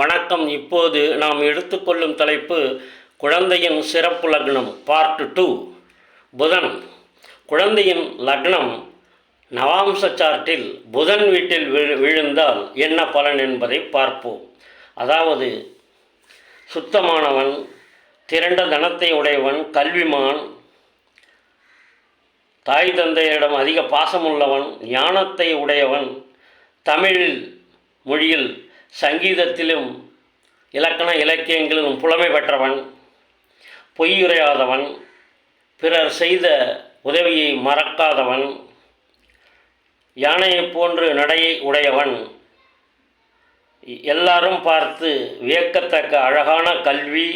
வணக்கம். இப்போது நாம் எடுத்துக்கொள்ளும் தலைப்பு குழந்தையின் சிறப்பு லக்னம் பார்ட் டூ புதன் குழந்தையின் லக்னம் நவாம்ச சார்ட்டில் புதன் வீட்டில் விழு விழுந்தால் என்ன பலன் என்பதை பார்ப்போம். அதாவது சுத்தமானவன் திரண்ட தனத்தை உடையவன் கல்விமான் தாய் தந்தையரிடம் அதிக பாசமுள்ளவன் ஞானத்தை உடையவன் தமிழ் மொழியில் சங்கீதத்திலும் இலக்கண இலக்கியங்களிலும் புலமை பெற்றவன் பொய்யுரையாதவன் பிறர் செய்த உதவியை மறக்காதவன் யானையைப் போன்று நடையை உடையவன். எல்லாரும் பார்த்து வியக்கத்தக்க அழகான கல்வி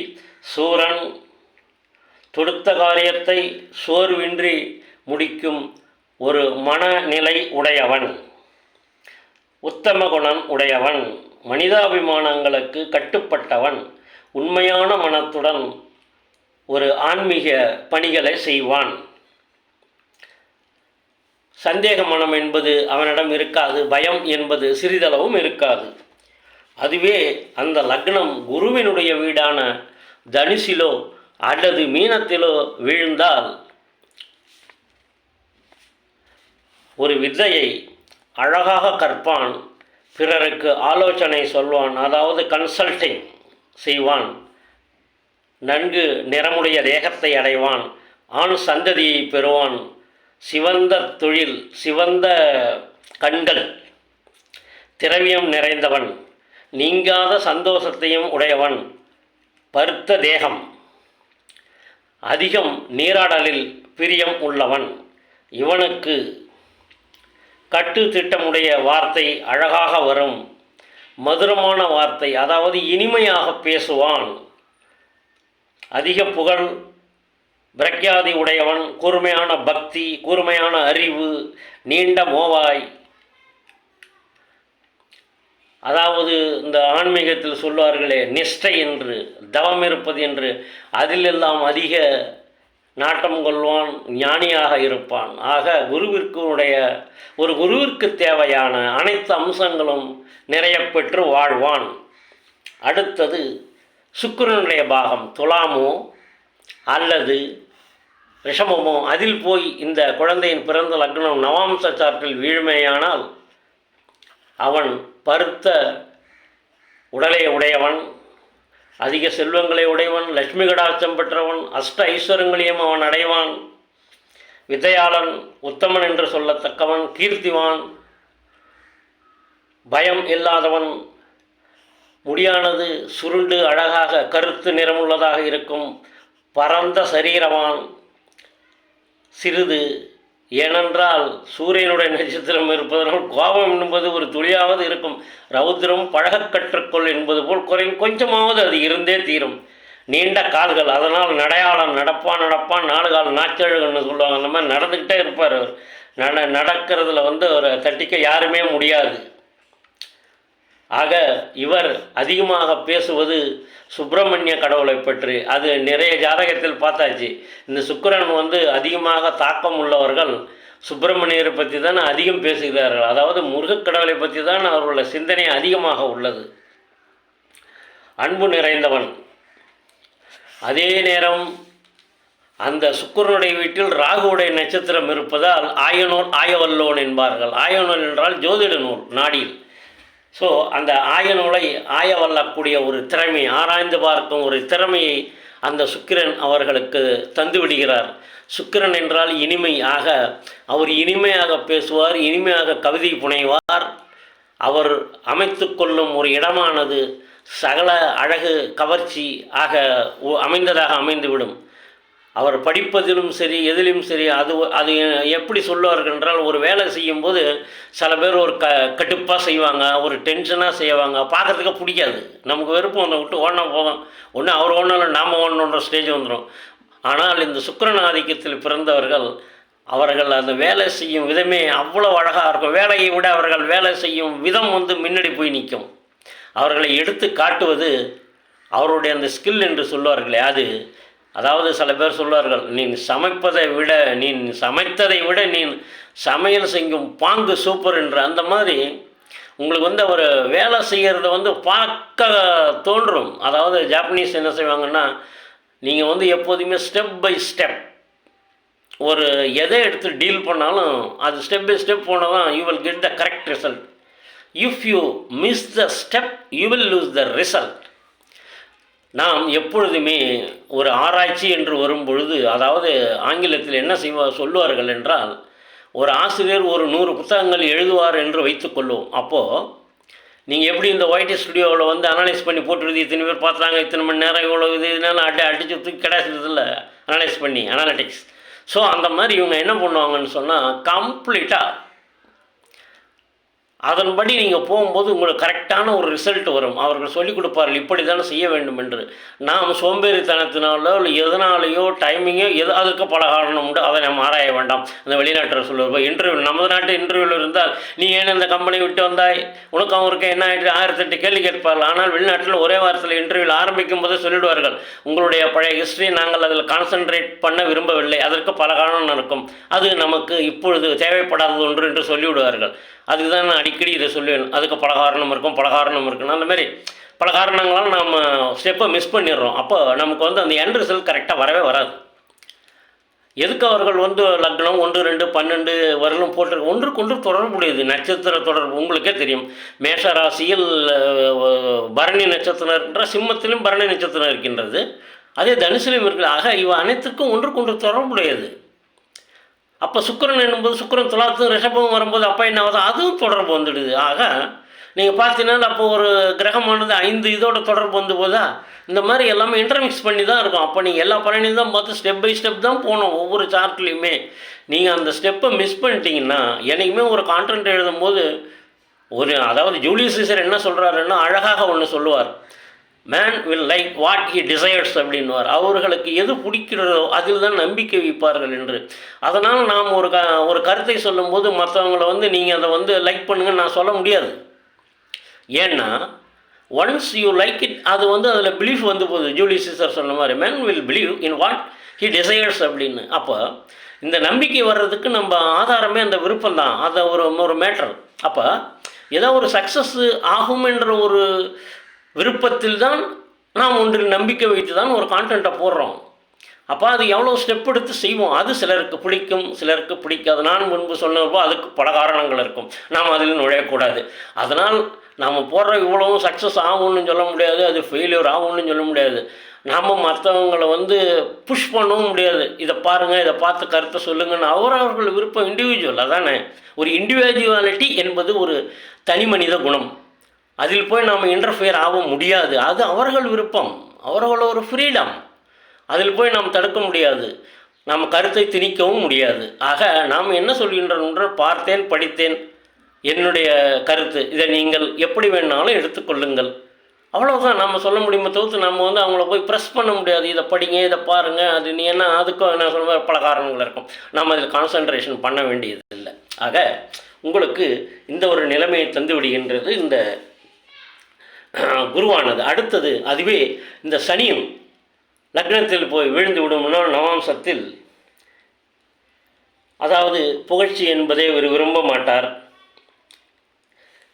சூரன் தொடுத்த காரியத்தை சோர்வின்றி முடிக்கும் ஒரு மனநிலை உடையவன் உத்தம குணம் உடையவன். மனிதாபிமானங்களுக்கு கட்டுப்பட்டவன் உண்மையான மனத்துடன் ஒரு ஆன்மீக பணிகளை செய்வான். சந்தேக மனம் என்பது அவனிடம் இருக்காது பயம் என்பது சிறிதளவும் இருக்காது. அதுவே அந்த லக்னம் குருவினுடைய வீடான தனுசிலோ அல்லது மீனத்திலோ விழுந்தால் ஒரு வித்தையை அழகாக கற்பான். பிறருக்கு ஆலோசனை சொல்வான் அதாவது கன்சல்டிங் செய்வான். நன்கு நிறமுடைய தேகத்தை அடைவான். ஆண் சந்ததியை பெறுவான். சிவந்த தொழில் சிவந்த கண்கள் திரவியம் நிறைந்தவன். நீங்காத சந்தோஷத்தையும் உடையவன். பருத்த தேகம் அதிகம் நீராடலில் பிரியம் உள்ளவன். இவனுக்கு கட்டு திட்டமுடைய வார்த்தை அழகாக வரும். மதுரமான வார்த்தை அதாவது இனிமையாக பேசுவான். அதிக புகழ் பிரக்யாதி உடையவன் கூர்மையான பக்தி கூர்மையான அறிவு நீண்ட மோவாய். அதாவது இந்த ஆன்மீகத்தில் சொல்வார்களே நிஷ்டை என்று தவம் இருப்பது என்று. அதிலெல்லாம் அதிக நாட்டம் கொள்வான் ஞானியாக இருப்பான். ஆக குருவிற்குடைய ஒரு குருவிற்கு தேவையான அனைத்து அம்சங்களும் நிறைய பெற்று வாழ்வான். அடுத்தது சுக்கிரனுடைய பாகம் துலாமோ அல்லது ரிஷமமோ அதில் போய் இந்த குழந்தையின் பிறந்த லக்னம் நவாம்ச வீழ்மையானால் அவன் பருத்த உடலை உடையவன் அதிக செல்வங்களை உடையவன் லட்சுமி கடாட்சம் பெற்றவன் அஷ்ட ஐஸ்வரங்களையும் அவன் அடைவான். வித்தையாளன் உத்தமன் என்று சொல்லத்தக்கவன் கீர்த்திவான் பயம் இல்லாதவன் முடியானது சுருண்டு அழகாக கருத்து நிறமுள்ளதாக இருக்கும். பரந்த சரீரவான். சிறிது ஏனென்றால் சூரியனுடைய நட்சத்திரம் இருப்பதனால் கோபம் என்பது ஒரு துளியாவது இருக்கும். ரௌத்ரம் பழகக் கற்றுக்கொள் என்பது போல் குறை கொஞ்சமாவது அது இருந்தே தீரும். நீண்ட கால்கள் அதனால் நடையாளம் நடப்பான் நடப்பான் நாலு கால் நாச்சழுகன்னு சொல்லுவாங்க. அந்த மாதிரி நடந்துக்கிட்டே இருப்பார் அவர். நட நடக்கிறதுல வந்து அவரை தட்டிக்க யாருமே முடியாது. ஆக இவர் அதிகமாக பேசுவது சுப்பிரமணிய கடவுளை பற்றி. அது நிறைய ஜாதகத்தில் பார்த்தாச்சு. இந்த சுக்கரன் வந்து அதிகமாக தாக்கம் உள்ளவர்கள் சுப்பிரமணியரை பற்றி தான் அதிகம் பேசுகிறார்கள். அதாவது முருகக் கடவுளை பற்றி தான் அவர்களுடைய சிந்தனை அதிகமாக உள்ளது. அன்பு நிறைந்தவன். அதே நேரம் அந்த சுக்கரனுடைய வீட்டில் ராகுவுடைய நட்சத்திரம் இருப்பதால் ஆயனூர் ஆயவல்லோன் என்பார்கள். ஆயனோன் என்றால் ஜோதிட நூல் நாடியில். ஸோ அந்த ஆய நூலை ஆய வல்லக்கூடிய ஒரு திறமை ஆராய்ந்து பார்க்கும் ஒரு திறமையை அந்த சுக்கிரன் அவர்களுக்கு தந்துவிடுகிறார் சுக்கிரன் என்றால் இனிமை ஆக அவர் இனிமையாக பேசுவார் இனிமையாக கவிதை புனைவார். அவர் அமைத்து கொள்ளும் ஒரு இடமானது சகல அழகு கவர்ச்சி ஆக ஒ- அமைந்ததாக அமைந்துவிடும். அவர் படிப்பதிலும் சரி எதிலும் சரி அது அது எப்படி சொல்லுவார்கள் என்றால் ஒரு வேலை செய்யும்போது சில பேர் ஒரு க கட்டுப்பாக செய்வாங்க ஒரு டென்ஷனாக செய்வாங்க. பார்க்குறதுக்கு பிடிக்காது. நமக்கு வெறுப்பு ஒன்றை விட்டு ஓடினா போதும். ஒன்று அவர் ஓடணும் நாம் ஓடணுன்ற ஸ்டேஜ் வந்துடும் ஆனால் இந்த சுக்கரன் ஆதிக்கத்தில் பிறந்தவர்கள் அவர்கள் அந்த வேலை செய்யும் விதமே அவ்வளோ அழகாக இருக்கும். வேலையை விட அவர்கள் வேலை செய்யும் விதம் வந்து முன்னாடி போய் நிற்கும். அவர்களை எடுத்து காட்டுவது அவருடைய அந்த ஸ்கில் என்று சொல்லுவார்களே அது அதாவது சில பேர் சொல்வார்கள் நீ சமைப்பதை விட நீ சமைத்ததை விட நீ சமையல் செய்யும் பாங்கு சூப்பர் என்று அந்த மாதிரி உங்களுக்கு வந்து ஒரு வேலை செய்கிறத வந்து பார்க்க தோன்றும். அதாவது ஜாப்பனீஸ் என்ன செய்வாங்கன்னா நீங்கள் வந்து எப்போதுமே ஸ்டெப் பை ஸ்டெப் ஒரு எதை எடுத்து டீல் பண்ணாலும் அது ஸ்டெப் பை ஸ்டெப் போனால் தான் you will get the correct result if you miss the step you will lose the result நாம் எப்பொழுதுமே ஒரு ஆராய்ச்சி என்று வரும்பொழுது அதாவது ஆங்கிலத்தில் என்ன செய்வா சொல்லுவார்கள் என்றால் ஒரு ஆசிரியர் ஒரு நூறு புத்தகங்கள் எழுதுவார் என்று வைத்துக்கொள்வோம் அப்போது நீங்கள் எப்படி இந்த ஒயிட் ஸ்டுடியோவில் வந்து அனலைஸ் பண்ணி போட்டுருது இத்தனை பேர் பார்த்தாங்க இத்தனை மணி நேரம் இவ்வளோ இது இதனால அடி அடிச்சு தூக்கி கிடைச்சதில்ல அனலைஸ் பண்ணி அனாலிட்டிக்ஸ் ஸோ அந்த மாதிரி இவங்க என்ன பண்ணுவாங்கன்னு சொன்னால் கம்ப்ளீட்டாக அதன்படி நீங்கள் போகும்போது உங்களுக்கு கரெக்டான ஒரு ரிசல்ட் வரும். அவர்கள் சொல்லிக் கொடுப்பார்கள் இப்படி தானே செய்ய வேண்டும் என்று. நாம் சோம்பேறித்தனத்தினாலோ இல்லை எதனாலேயோ டைமிங்கோ எது அதற்கு பல காரணம் உண்டு. அதை நம்ம ஆராய வேண்டாம். அந்த வெளிநாட்டில் சொல்லுவோம் இன்டர்வியூ நமது நாட்டு இன்டர்வியூவில் இருந்தால் நீ ஏன் இந்த கம்பெனி விட்டு வந்தாய்? உனக்கு அவருக்கு என்ன ஆயிட்டு? ஆயிரத்தெட்டு கேள்வி கேட்பார்கள். ஆனால் வெளிநாட்டில் ஒரே வாரத்தில் இன்டர்வியூவில் ஆரம்பிக்கும் போதே சொல்லிடுவார்கள் உங்களுடைய பழைய ஹிஸ்ட்ரி நாங்கள் அதில் கான்சென்ட்ரேட் பண்ண விரும்பவில்லை. அதற்கு பல காரணம் இருக்கும் அது நமக்கு இப்பொழுது தேவைப்படாதது ஒன்று என்று சொல்லிவிடுவார்கள். அதுக்கு தான் நான் அடிக்கடி இதை சொல்லுவேன். அதுக்கு பலகாரணம் இருக்கும் பலகாரணம் இருக்குன்னு அந்த மாதிரி பல காரணங்களால் நம்ம ஸ்டெப்பை மிஸ் பண்ணிடுறோம். அப்போ நமக்கு வந்து அந்த எண்ட் ரிசல்ட் கரெக்டாக வரவே வராது. எதுக்கு அவர்கள் வந்து லக்னம் ஒன்று ரெண்டு பன்னெண்டு வரலும் போட்டிருக்க ஒன்றுக்கு ஒன்று தொடர்புடையது நட்சத்திர தொடர்பு உங்களுக்கே தெரியும். மேஷ ராசியில் பரணி நட்சத்திரம் இருக்கின்ற சிம்மத்திலும் பரணி நட்சத்திரம் இருக்கின்றது. அதே தனுசிலும் இருக்குது ஆக இவை அனைத்துக்கும் ஒன்றுக்கு ஒன்று தொடர்புடையது. அப்போ சுக்கரன் என்னும்போது சுக்கிரன் துலாத்தும் ரிஷபம் வரும்போது அப்போ என்ன ஆகுது? அதுவும் தொடர்பு வந்துடுது. ஆக நீங்கள் பார்த்தீங்கன்னா அப்போ ஒரு கிரகமானது ஐந்து இதோட தொடர்பு வந்து போதா இந்த மாதிரி எல்லாமே இன்டர்மிக்ஸ் பண்ணி தான் இருக்கும். அப்போ நீங்கள் எல்லா பலனையும் தான் பார்த்து ஸ்டெப் பை ஸ்டெப் தான் போகணும் ஒவ்வொரு சார்ட்லேயுமே நீங்கள் அந்த ஸ்டெப்பை மிஸ் பண்ணிட்டீங்கன்னா என்றைக்குமே ஒரு கான்டென்ட் எழுதும்போது ஒரு அதாவது ஜூலியஸ் சீசர் என்ன சொல்கிறாருன்னா அழகாக ஒன்று சொல்லுவார். Man will like what he desires அப்படின்வார் அவர்களுக்கு எது பிடிக்கிறதோ அதில் தான் நம்பிக்கை வைப்பார்கள் என்று. அதனால் நாம் ஒரு க ஒரு கருத்தை சொல்லும்போது மற்றவங்கள வந்து நீங்கள் அதை வந்து லைக் பண்ணுங்கன்னு நான் சொல்ல முடியாது. ஏன்னா ஒன்ஸ் யூ லைக் இட் அது வந்து அதில் பிலீஃப் வந்து போகுது. ஜூலி சிஸ்டர் சொன்ன மாதிரி man will believe in what he desires அப்படின்னு. அப்போ இந்த நம்பிக்கை வர்றதுக்கு நம்ம ஆதாரமே அந்த விருப்பம் தான் அதை ஒரு ஒரு மேட்டர் அப்போ ஏதோ ஒரு சக்ஸஸ் ஆகும் என்ற ஒரு விருப்பத்தில் தான் நாம் ஒன்றில் நம்பிக்கை வைத்து தான் ஒரு கான்டென்ட்டை போடுறோம். அப்போ அது எவ்வளோ ஸ்டெப் எடுத்து செய்வோம்? அது சிலருக்கு பிடிக்கும் சிலருக்கு பிடிக்காது. நான் முன்பு சொன்னப்போ அதுக்கு பல காரணங்கள் இருக்கும். நாம் அதில் நுழையக்கூடாது. அதனால் நாம் போடுற இவ்வளவும் சக்ஸஸ் ஆகும்னு சொல்ல முடியாது அது ஃபெயிலியர் ஆகும்னு சொல்ல முடியாது. நாம் மற்றவங்களை வந்து புஷ் பண்ணவும் முடியாது. இதை பாருங்கள் இதை பார்த்து கருத்தை சொல்லுங்கன்னு. அவரவர்கள் விருப்பம் இண்டிவிஜுவல் அதானே? ஒரு இண்டிவிஜுவாலிட்டி என்பது ஒரு தனி மனித குணம். அதில் போய் நாம் இன்டர்ஃபியர் ஆக முடியாது. அது அவர்கள் விருப்பம். அவர்கள் ஒரு ஃப்ரீடம் அதில் போய் நாம் தடுக்க முடியாது. நாம் கருத்தை திணிக்கவும் முடியாது. ஆக நாம் என்ன சொல்கின்றோம் என்று பார்த்தேன் படித்தேன். என்னுடைய கருத்து. இதை நீங்கள் எப்படி வேணாலும் எடுத்துக்கொள்ளுங்கள் அவ்வளோதான் நம்ம சொல்ல முடியுமே தவிர்த்து நம்ம வந்து அவங்கள போய் ப்ரெஸ் பண்ண முடியாது. இதை படிங்க இதை பாருங்கள் அது நீ என்ன? அதுக்கும் நான் சொல்ல பல காரணங்கள் இருக்கும். நம்ம அதில் கான்சன்ட்ரேஷன் பண்ண வேண்டியது இல்லை ஆக உங்களுக்கு இந்த ஒரு நிலைமையை தந்து விடுகின்றது இந்த குருவானது அடுத்தது அதுவே இந்த சனியும் லக்னத்தில் போய் விழுந்து விடும்னா நவாம்சத்தில் அதாவது புகழ்ச்சி என்பதை அவர் விரும்ப மாட்டார்.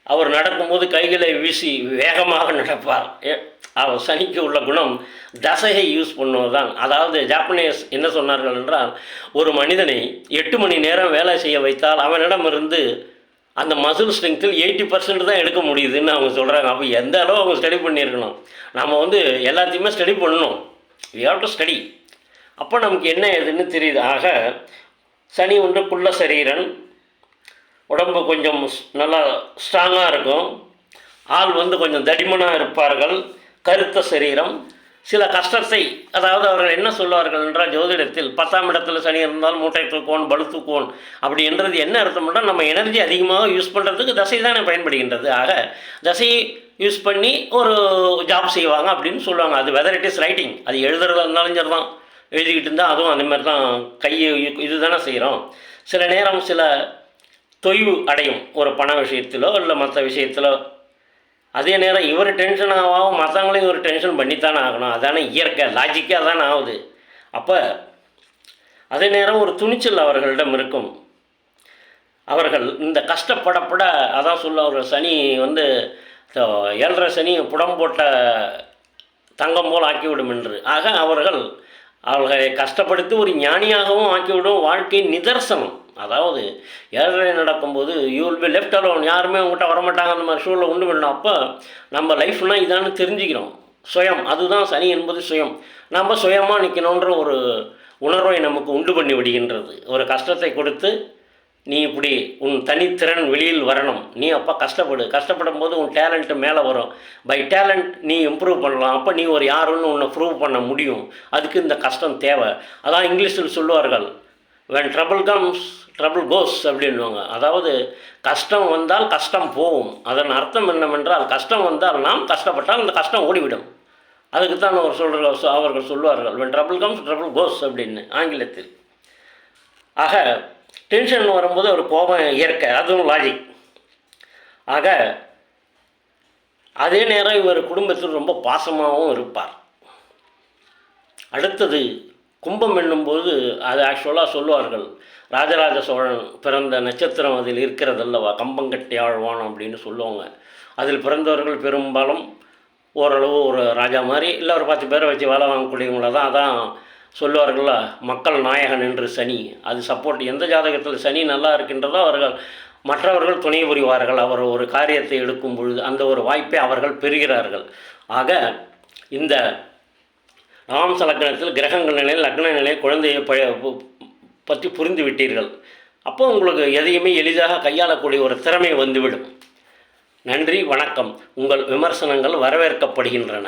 அவர் நடக்கும்போது கைகளை வீசி வேகமாக நடப்பார். ஏ- அவர் சனிக்கு உள்ள குணம் தசையை யூஸ் பண்ணுவதுதான். அதாவது ஜாப்பனீஸ் என்ன சொன்னார்கள் என்றால் ஒரு மனிதனை எட்டு மணி நேரம் வேலை செய்ய வைத்தால் அவனிடமிருந்து அந்த மசில் ஸ்ட்ரென்த்தில் எயிட்டி பர்சன்ட் தான் எடுக்க முடியுதுன்னு அவங்க சொல்கிறாங்க அப்போ எந்த அளவு அவங்க ஸ்டடி பண்ணியிருக்கணும்? நம்ம வந்து எல்லாத்தையுமே ஸ்டடி பண்ணணும். வி ஹாவ் டு ஸ்டடி அப்போ நமக்கு என்ன ஏதுன்னு தெரியுது? ஆக சனி ஒன்று குள்ள சரீரன். உடம்பு கொஞ்சம் ஸ்- நல்லா ஸ்ட்ராங்காக இருக்கும். ஆள் வந்து கொஞ்சம் தடிமனாக இருப்பார்கள். கருத்த சரீரம். சில கஷ்டத்தை அதாவது அவர்கள் என்ன சொல்வார்கள் என்றால் ஜோதிடத்தில் பத்தாம் இடத்துல சனி இருந்தால் மூட்டை தூக்குவோன் பலு தூக்குவோன் அப்படி என்றது என்ன அர்த்தம்னா நம்ம எனர்ஜி அதிகமாக யூஸ் பண்ணுறதுக்கு தசை தானே பயன்படுகின்றது. ஆக தசையை யூஸ் பண்ணி ஒரு ஜாப் செய்வாங்க அப்படின்னு சொல்லுவாங்க. அது வெதர் இட் இஸ் ரைட்டிங் அது எழுதுறதா இருந்தாலும் சரி தான் எழுதிக்கிட்டு இருந்தால் அதுவும் அந்த மாதிரி தான். கையை இது தானே செய்கிறோம் சில நேரம் சில தொய்வு அடையும். ஒரு பண விஷயத்திலோ இல்லை மற்ற விஷயத்திலோ அதே நேரம் இவர் டென்ஷன் ஆகாமல் மற்றவங்களையும் இவர் டென்ஷன் பண்ணித்தானே ஆகணும். அதானே இயற்கை லாஜிக்காக தானே ஆகுது. அப்போ அதே நேரம் ஒரு துணிச்சல் அவர்களிடம் இருக்கும். அவர்கள் இந்த கஷ்டப்படப்பட அதான் சொல்ல ஒரு சனி வந்து ஏழரை சனி புடம் போட்ட தங்கம் போல் ஆக்கிவிடும் என்று. ஆக அவர்கள் அவர்களை கஷ்டப்படுத்தி ஒரு ஞானியாகவும் ஆக்கிவிடும் வாழ்க்கையின் நிதர்சனம். அதாவது ஏழரை நடக்கும்போது you will be left alone யாருமே உங்கள்கிட்ட வரமாட்டாங்க அந்த மாதிரி சூழலை உண்டு பண்ணணும் அப்போ நம்ம லைஃப்னால் இதான்னு தெரிஞ்சுக்கிறோம். சுயம் அதுதான் சனி என்பது சுயம். நம்ம சுயமாக நிற்கணுன்ற ஒரு உணர்வை நமக்கு உண்டு பண்ணி விடுகின்றது. ஒரு கஷ்டத்தை கொடுத்து நீ இப்படி உன் தனித்திறன் வெளியில் வரணும். நீ அப்போ கஷ்டப்படு. கஷ்டப்படும் போது உன் டேலண்ட்டு மேலே வரும். பை டேலண்ட் நீ இம்ப்ரூவ் பண்ணலாம். அப்போ நீ ஒரு யாருன்னு உன்னை ப்ரூவ் பண்ண முடியும். அதுக்கு இந்த கஷ்டம் தேவை. அதான் இங்கிலீஷில் சொல்லுவார்கள் when trouble comes trouble goes அப்படின்வாங்க அதாவது கஷ்டம் வந்தால் கஷ்டம் போகும். அதன் அர்த்தம் என்னவென்றால் கஷ்டம் வந்தால் நாம் கஷ்டப்பட்டால் அந்த கஷ்டம் ஓடிவிடும். அதுக்கு தான் அவர் சொல்கிற அவர்கள் சொல்லுவார்கள் when trouble comes trouble goes அப்படின்னு ஆங்கிலத்தில். ஆக டென்ஷன் வரும்போது ஒரு கோபம் இயற்கை அதுவும் லாஜிக் ஆக அதே நேரம் இவர் குடும்பத்தில் ரொம்ப பாசமாகவும் இருப்பார். அடுத்தது கும்பம் என்னும்போது அது ஆக்சுவலாக சொல்லுவார்கள். ராஜராஜ சோழன் பிறந்த நட்சத்திரம் அதில் இருக்கிறதல்லவா? கம்பங்கட்டி ஆழ்வான் அப்படின்னு சொல்லுவாங்க. அதில் பிறந்தவர்கள் பெரும்பாலும் ஓரளவு ஒரு ராஜா மாதிரி இல்லை ஒரு பத்து பேரை வச்சு வேலை வாங்கக்கூடியவங்கள தான் அதான் சொல்லுவார்கள்ல மக்கள் நாயகன் என்று சனி. அது சப்போர்ட் எந்த ஜாதகத்தில் சனி நல்லா இருக்கின்றதோ அவர்கள் மற்றவர்கள் துணை புரிவார்கள். அவர் ஒரு காரியத்தை எடுக்கும் பொழுது அந்த ஒரு வாய்ப்பை அவர்கள் பெறுகிறார்கள். ஆக இந்த நவாம்ச லக்னத்தில் கிரகங்கள் நிலை லக்ன நிலை குழந்தையை ப பற்றி புரிந்து விட்டீர்கள். அப்போ உங்களுக்கு எதையுமே எளிதாக கையாளக்கூடிய ஒரு திறமை வந்துவிடும். நன்றி வணக்கம். உங்கள் விமர்சனங்கள் வரவேற்கப்படுகின்றன.